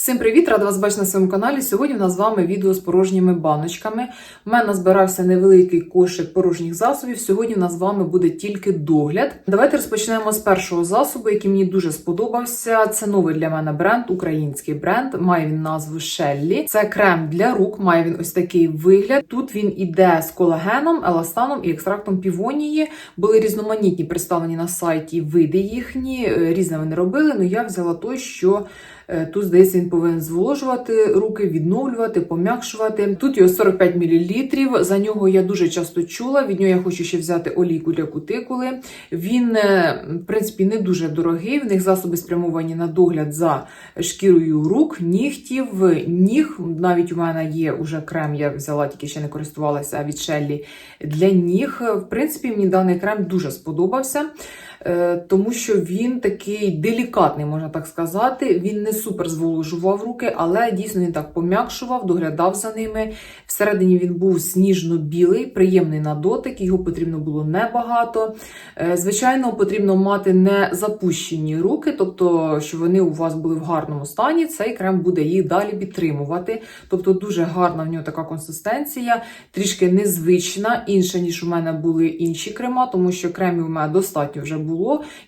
Всім привіт! Рада вас бачити на своєму каналі. Сьогодні у нас з вами відео з порожніми баночками. У мене збирався невеликий кошик порожніх засобів. Сьогодні у нас з вами буде тільки догляд. Давайте розпочнемо з першого засобу, який мені дуже сподобався. Це новий для мене бренд, український бренд. Має він назву Shelly. Це крем для рук. Має він ось такий вигляд. Тут він іде з колагеном, еластаном і екстрактом півонії. Були різноманітні представлені на сайті види їхні. Е, Різне вони робили. Ну я взяла той, що. Е, Тут, здається, він повинен зволожувати руки, відновлювати, пом'якшувати. Тут його 45 мл. За нього я дуже часто чула. Від нього я хочу ще взяти олійку для кутикули. Він, е, в принципі, не дуже дорогий. В них засоби спрямовані на догляд за шкірою рук, нігтів, ніг. Навіть у мене є уже крем, я взяла, тільки ще не користувалася від Шеллі для ніг. В принципі, мені даний крем дуже сподобався. Е, тому що він такий делікатний, можна так сказати. Він не супер зволожував руки, але дійсно він так пом'якшував, доглядав за ними. Всередині він був сніжно-білий, приємний на дотик, його потрібно було небагато. Е, Звичайно, потрібно мати не запущені руки, тобто, щоб вони у вас були в гарному стані. Цей крем буде їх далі підтримувати. Тобто, дуже гарна в нього така консистенція, трішки незвична, інша, ніж у мене були інші крема, тому що кремів у мене достатньо вже було.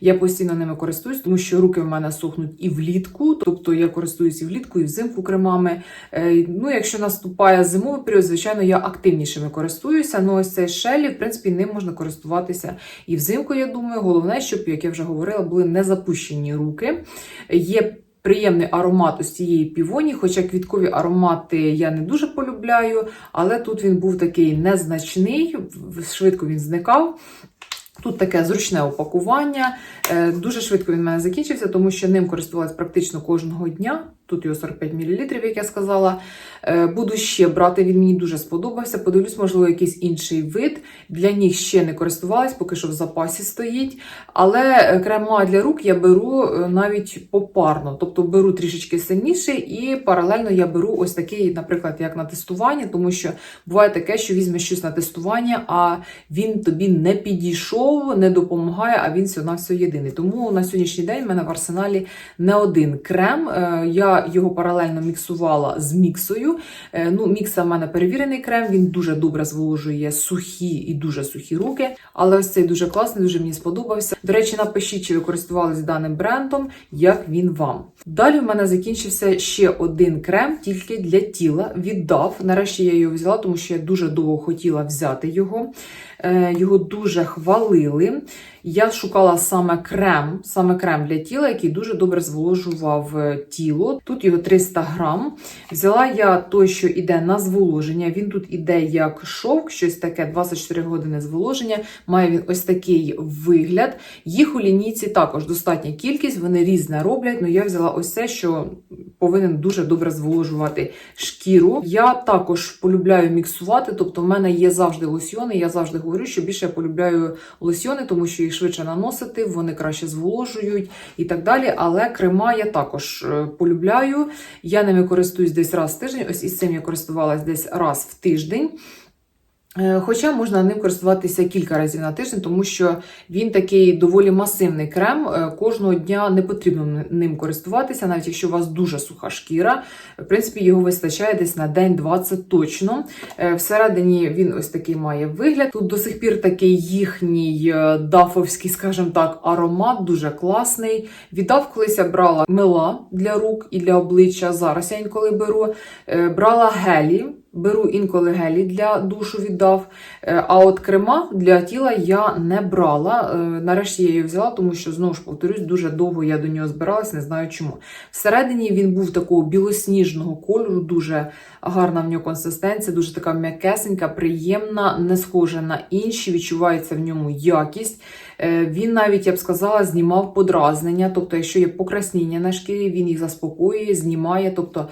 Я постійно ними користуюсь, тому що руки в мене сохнуть і влітку, тобто я користуюсь і влітку, і взимку кремами. Е, Ну, якщо наступає зимовий період, звичайно, я активнішими користуюся. Ну, ось цей шелі, в принципі, ним можна користуватися і взимку, я думаю. Головне, щоб, як я вже говорила, були не запущені руки. Є Приємний аромат ось цієї півоні, хоча квіткові аромати я не дуже полюбляю, але тут він був такий незначний, швидко він зникав. Тут таке зручне упакування. Е, Дуже швидко він в мене закінчився, тому що ним користувалась практично кожного дня. Тут його 45 мл, як я сказала. Е, Буду ще брати, він мені дуже сподобався. Подивлюсь, можливо, якийсь інший вид. Для них ще не користувалась, поки що в запасі стоїть. Але крема для рук я беру е, навіть попарно. Тобто беру трішечки сильніший і паралельно я беру ось такий, наприклад, як на тестування, тому що буває таке, що візьмеш щось на тестування, а він тобі не підійшов, не допомагає, а він на все єдиний. Тому на сьогоднішній день в мене в арсеналі не один крем. Е, Я його паралельно міксувала з міксою. Е, Ну, мікса в мене перевірений крем, він дуже добре зволожує сухі і дуже сухі руки. Але ось цей дуже класний, дуже мені сподобався. До речі, напишіть, чи ви користувалися даним брендом, як він вам. Далі в мене закінчився ще один крем тільки для тіла. Віддав. Нарешті я його взяла, тому що я дуже довго хотіла взяти його. Е, Його дуже хвалили сили я шукала саме крем, саме крем для тіла, який дуже добре зволожував е, тіло. Тут його 300 грам. Взяла я той, що йде на зволоження. Він тут іде як шовк, щось таке, 24 години зволоження. Має він ось такий вигляд. Їх у лінійці також достатня кількість, вони різне роблять. але я взяла ось це, що повинен дуже добре зволожувати шкіру. Я також полюбляю міксувати, тобто в мене є завжди лосьйони. Я завжди говорю, що більше я полюбляю лосьйони, тому що їх швидше наносити, вони краще зволожують і так далі. Але крема я також е, полюбляю. Я ними користуюсь десь раз в тиждень. Ось із цим я користувалась десь раз в тиждень. Е, Хоча можна ним користуватися кілька разів на тиждень, тому що він такий доволі масивний крем. Е, Кожного дня не потрібно ним користуватися, навіть якщо у вас дуже суха шкіра. В принципі, його вистачає десь на день 20 точно. Е, Всередині він ось такий має вигляд. Тут до сих пір такий їхній дафовський, скажімо так, аромат, дуже класний. Віддав колись я брала мила для рук і для обличчя. Зараз я інколи беру. Брала гелі. Беру інколи гелі для душу віддав. Е, А от крема для тіла я не брала. Е, Нарешті я її взяла, тому що, знову ж повторюсь, дуже довго я до нього збиралась, не знаю чому. Всередині він був такого білосніжного кольору, дуже гарна в нього консистенція, дуже така м'якесенька, приємна, не схожа на інші. Відчувається в ньому якість. Е, Він навіть, я б сказала, знімав подразнення. Тобто, якщо є покраснення на шкірі, він їх заспокоює, знімає. Тобто,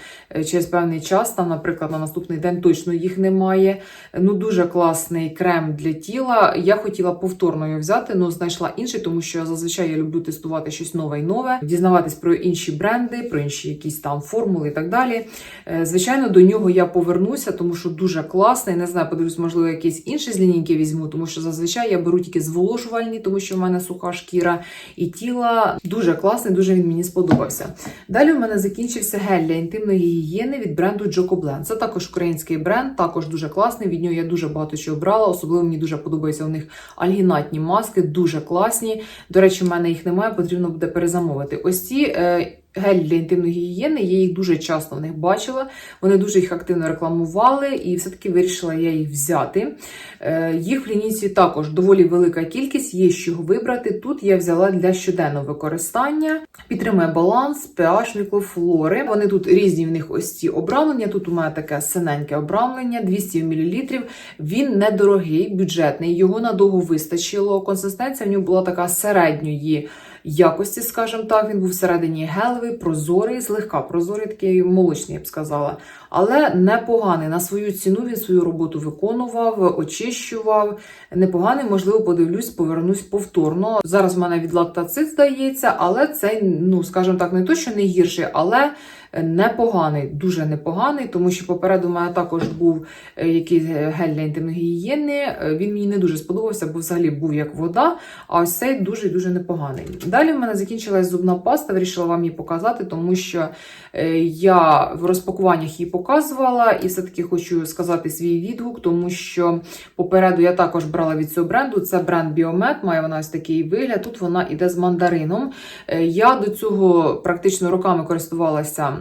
через певний час, там, наприклад, на наступний день глянь, точно їх немає. Ну, дуже класний крем для тіла. Я хотіла повторно його взяти, але знайшла інший, тому що зазвичай я люблю тестувати щось нове і нове, дізнаватись про інші бренди, про інші якісь там формули і так далі. Е, Звичайно, до нього я повернуся, тому що дуже класний. Не знаю, подивлюсь, можливо, якийсь інший з лінійки візьму, тому що зазвичай я беру тільки зволожувальні, тому що в мене суха шкіра і тіла. Дуже класний, дуже він мені сподобався. Далі в мене закінчився гель для інтимної гігієни від бренду Jocoblend. Це також український бренд, також дуже класний. Від нього я дуже багато чого брала. Особливо мені дуже подобаються у них альгінатні маски, дуже класні. До речі, в мене їх немає, потрібно буде перезамовити. Ось ці. Гель для інтимної гігієни, я їх дуже часто в них бачила. Вони дуже їх активно рекламували, і все-таки вирішила я їх взяти. Е, Їх в лінійці також доволі велика кількість, є з чого вибрати. Тут я взяла для щоденного використання. Підтримує баланс, pH, мікрофлори. Вони тут різні в них ось ці обрамлення. Тут у мене таке синеньке обрамлення, 200 мл. Він недорогий, бюджетний, його надовго вистачило. Консистенція в нього була така середньої якості, скажімо так. Він був всередині гелевий, прозорий, злегка прозорий, такий молочний, я б сказала. Але непоганий. На свою ціну він свою роботу виконував, очищував. Непоганий, можливо, подивлюсь, повернусь повторно. Зараз в мене від лактацит здається, але цей, ну скажімо так, не то, що не гірший, але непоганий, дуже непоганий, тому що попереду у мене також був е, якийсь гель для інтимогігієни. Е, Він мені не дуже сподобався, бо взагалі був як вода. А ось цей дуже-дуже непоганий. Далі в мене закінчилась зубна паста, вирішила вам її показати, тому що е, я в розпакуваннях її показувала, і все-таки хочу сказати свій відгук, тому що попереду я також брала від цього бренду. Це бренд Biomed, має вона ось такий вигляд. Тут вона іде з мандарином. Я до цього практично роками користувалася.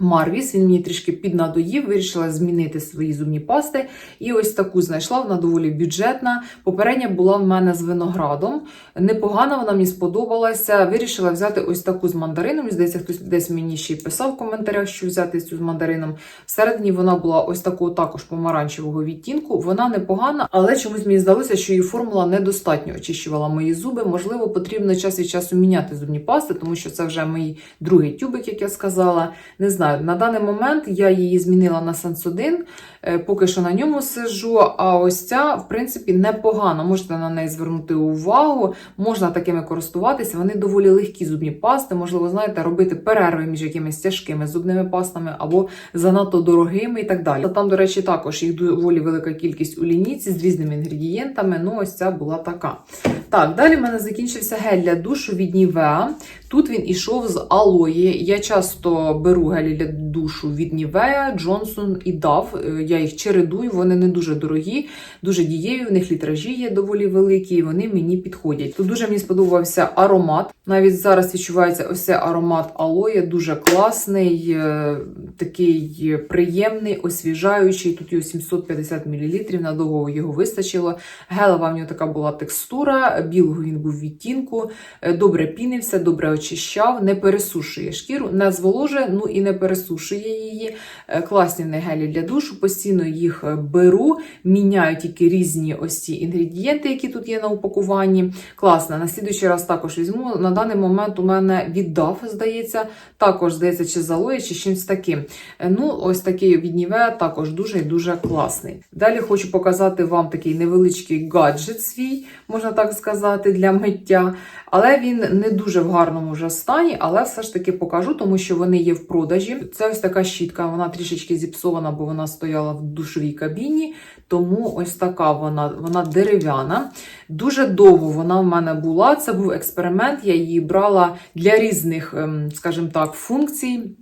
Марвіс, він мені трішки піднадоїв, вирішила змінити свої зубні пасти. І ось таку знайшла, вона доволі бюджетна. Попередня була в мене з виноградом. Непогана, вона мені сподобалася. Вирішила взяти ось таку з мандарином. Здається, хтось десь мені ще й писав в коментарях, що взяти цю з мандарином. Всередині вона була ось такого також помаранчевого відтінку. Вона непогана, але чомусь мені здалося, що її формула недостатньо очищувала мої зуби. Можливо, потрібно час від часу міняти зубні пасти, тому що це вже мій другий тюбик, як я сказала. Не знаю знаю, на даний момент я її змінила на Sense1, е, поки що на ньому сижу. А ось ця, в принципі, непогано. Можете на неї звернути увагу, можна такими користуватися. Вони доволі легкі зубні пасти. Можливо, знаєте, робити перерви між якимись тяжкими зубними пастами або занадто дорогими і так далі. Там, до речі, також їх доволі велика кількість у лінійці з різними інгредієнтами. Ну, ось ця була така. Так, далі в мене закінчився гель для душу від Nivea. Тут він ішов з алої. Я часто беру гелі для душу від Nivea, Johnson і Dove. Я їх чередую, вони не дуже дорогі, дуже дієві, в них літражі є доволі великі, і вони мені підходять. Тут дуже мені сподобався аромат. Навіть зараз відчувається ось аромат алоє, дуже класний, е, такий приємний, освіжаючий. Тут його 750 мл, надовго його вистачило. Гелева в нього така була текстура, білого він був відтінку, е, добре пінився, добре очищав, не пересушує шкіру, не зволожує, ну і не пересушує її. Е, Класні в них гелі для душу, постійно їх е, беру, міняю тільки різні ось ці інгредієнти, які тут є на упакуванні. Класно, на слідуючий раз також візьму. На даний момент у мене віддав, здається, також здається, чи залоє, чи чимось таким. Е, Ну, ось такий від також дуже і дуже класний. Далі хочу показати вам такий невеличкий гаджет свій, можна так сказати, для миття. Але він не дуже в гарному вже стані, але все ж таки покажу, тому що вони є в продажі. Це ось така щітка, вона трішечки зіпсована, бо вона стояла в душовій кабіні. Тому ось така вона, вона дерев'яна. Дуже довго вона в мене була. Це був експеримент. Я її брала для різних, ем, скажімо так, функцій.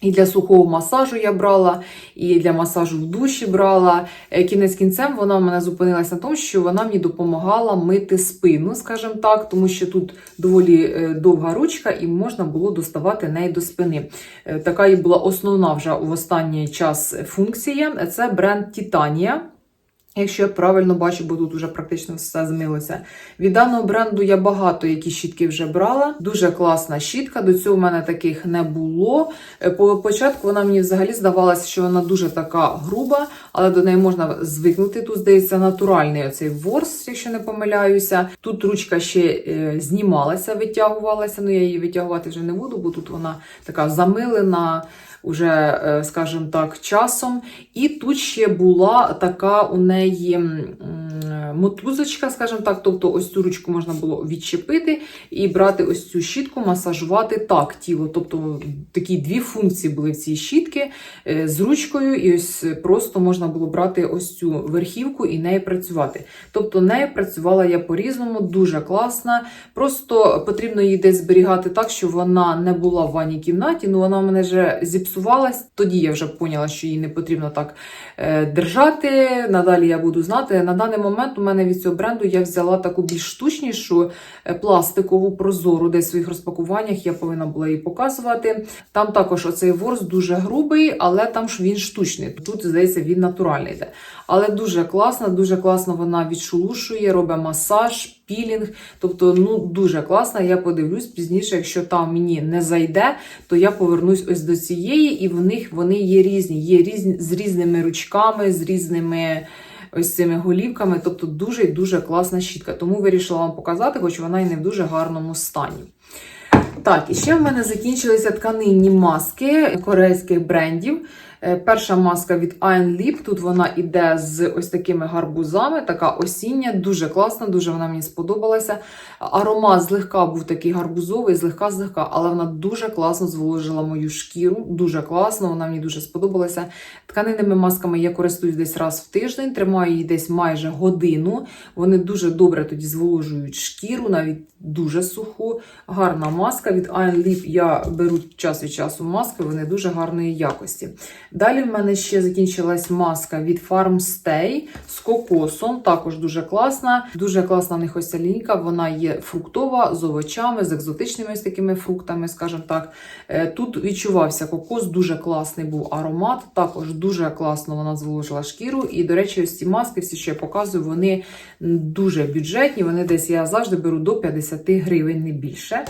І для сухого масажу я брала, і для масажу в душі брала. Е, Кінець кінцем вона в мене зупинилася на тому, що вона мені допомагала мити спину, скажімо так, тому що тут доволі е, довга ручка, і можна було доставати неї до спини. Е, Така і була основна вже в останній час функція. Це бренд Titania. Якщо я правильно бачу, бо тут вже практично все змилося. Від даного бренду я багато які щітки вже брала. Дуже класна щітка. До цього в мене таких не було. Е, По початку вона мені взагалі здавалася, що вона дуже така груба, але до неї можна звикнути. Тут, здається, натуральний оцей ворс, якщо не помиляюся. Тут ручка ще е, знімалася, витягувалася. Ну я її витягувати вже не буду, бо тут вона така замилена. Уже, е, скажімо так, часом. І тут ще була така у неї мотузочка, скажімо так, тобто ось цю ручку можна було відчепити і брати ось цю щітку, масажувати так тіло. Тобто такі дві функції були в цій щітки е, з ручкою, і ось просто можна було брати ось цю верхівку і нею працювати. Тобто нею працювала я по-різному, дуже класна. Просто потрібно її десь зберігати так, щоб вона не була в ванній кімнаті. Ну вона в мене вже зіпсувалась. Тоді я вже поняла, що її не потрібно так е, держати. Надалі я буду знати. На даний момент у мене від цього бренду я взяла таку більш штучнішу е, пластикову прозору, десь в своїх розпакуваннях я повинна була її показувати. Там також оцей ворс дуже грубий, але там ж він штучний. Тут, здається, він натуральний йде. Але дуже класно, дуже класно вона відшелушує, робить масаж, пілінг. Тобто, ну дуже класно. Я подивлюсь пізніше, якщо там мені не зайде, то я повернусь ось до цієї, і в них вони є різні. Є різні з різними ручками, з різними. Ось цими голівками, тобто дуже і дуже класна щітка. Тому вирішила вам показати, хоч вона і не в дуже гарному стані. Так, і ще в мене закінчилися тканинні маски корейських брендів. Е, Перша маска від Iron Lip. Тут вона іде з ось такими гарбузами, така осіння, дуже класна, дуже вона мені сподобалася. Аромат злегка був такий гарбузовий, злегка злегка, але вона дуже класно зволожила мою шкіру. Дуже класно, вона мені дуже сподобалася. Тканинними масками я користуюсь десь раз в тиждень, тримаю її десь майже годину. Вони дуже добре тоді зволожують шкіру, навіть дуже суху. Гарна маска від Iron Lip. Я беру час від часу маски, вони дуже гарної якості. Далі в мене ще закінчилась маска від Farmstay з кокосом. Також дуже класна. Дуже класна в них ось ця лінійка. Вона є фруктова з овочами, з екзотичними ось такими фруктами, скажімо так. Е, Тут відчувався кокос, дуже класний був аромат. Також дуже класно вона зволожила шкіру. І, до речі, ось ці маски, всі, що я показую, вони дуже бюджетні. Вони десь я завжди беру до 50 гривень, не більше.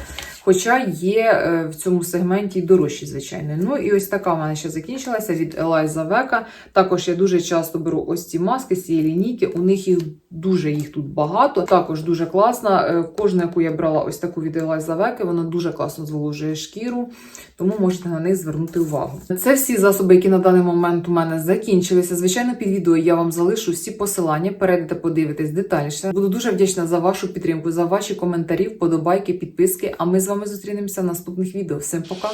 Хоча є е, в цьому сегменті дорожчі, звичайно. Ну і ось така в мене ще закінчилася від Елайза Века. Також я дуже часто беру ось ці маски з цієї лінійки. У них їх дуже їх тут багато. Також дуже класна. Е, Кожну, яку я брала ось таку від Елайза Веки, вона дуже класно зволожує шкіру, тому можете на них звернути увагу. Це всі засоби, які на даний момент у мене закінчилися. Звичайно, під відео я вам залишу всі посилання. Перейдете, подивитесь детальніше. Буду дуже вдячна за вашу підтримку, за ваші коментарі, вподобайки, підписки. А ми з вами зустрінемося в наступних відео. Всім пока!